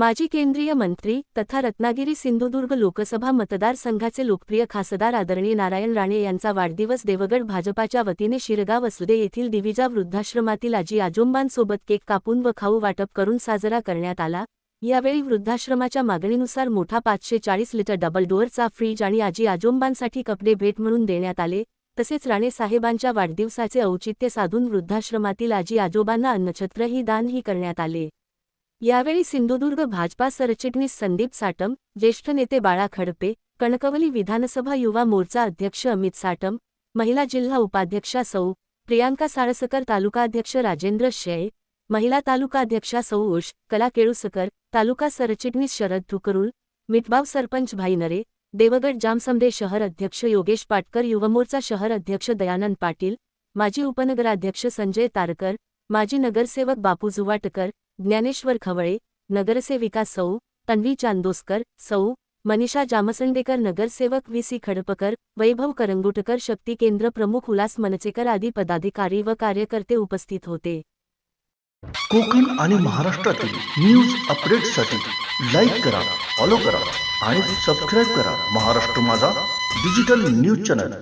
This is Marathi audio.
माजी केंद्रीय मंत्री तथा रत्नागिरी सिंधुदुर्ग लोकसभा मतदारसंघाचे लोकप्रिय खासदार आदरणीय नारायण राणे यांचा वाढदिवस देवगड भाजपाच्या वतीने शिरगाव असुदे येथील दिविजा वृद्धाश्रमातील आजी आजोंबांसोबत केक कापून व खाऊ वाटप करून साजरा करण्यात आला. यावेळी वृद्धाश्रमाच्या मागणीनुसार मोठा पाचशे चाळीस लिटर डबल डोअरचा फ्रीज आणि आजी आजोंबांसाठी कपडे भेट म्हणून देण्यात आले. तसेच राणे साहेबांच्या वाढदिवसाचे औचित्य साधून वृद्धाश्रमातील आजी आजोबांना अन्नछत्रही दानही करण्यात आले. यावेळी सिंधुदुर्ग भाजपा सरचिटणीस संदीप साटम ज्येष्ठ नेते बाळा खडपे कणकवली विधानसभा युवा मोर्चा अध्यक्ष अमित साटम महिला जिल्हा उपाध्यक्षा सौ प्रियांका साळसकर तालुकाध्यक्ष राजेंद्र शेळ महिला तालुकाध्यक्षा सौ उष कला केळुसकर तालुका सरचिटणीस शरद ठुकरुल मिठबाव सरपंच भाईनरे देवगड जामसमदे शहर अध्यक्ष योगेश पाटकर युवमोर्चा शहर अध्यक्ष दयानंद पाटील माजी उपनगराध्यक्ष संजय तारकर माजी नगरसेवक बापू जुवाटकर ज्ञानेश्वर खवळे नगरसेविका सौ तन्वी चांदोसकर सौ मनीषा जामसंडेकर नगरसेवक व्ही. सी. खडपकर वैभव करंगुटकर शक्ती केंद्र प्रमुख उल्हास मनचेकर आदी पदाधिकारी व कार्यकर्ते उपस्थित होते. कोकण आणि महाराष्ट्रातील न्यूज अपडेटसाठी लाईक करा फॉलो करा आणि सबस्क्राईब करा महाराष्ट्र माझा डिजिटल न्यूज चॅनल.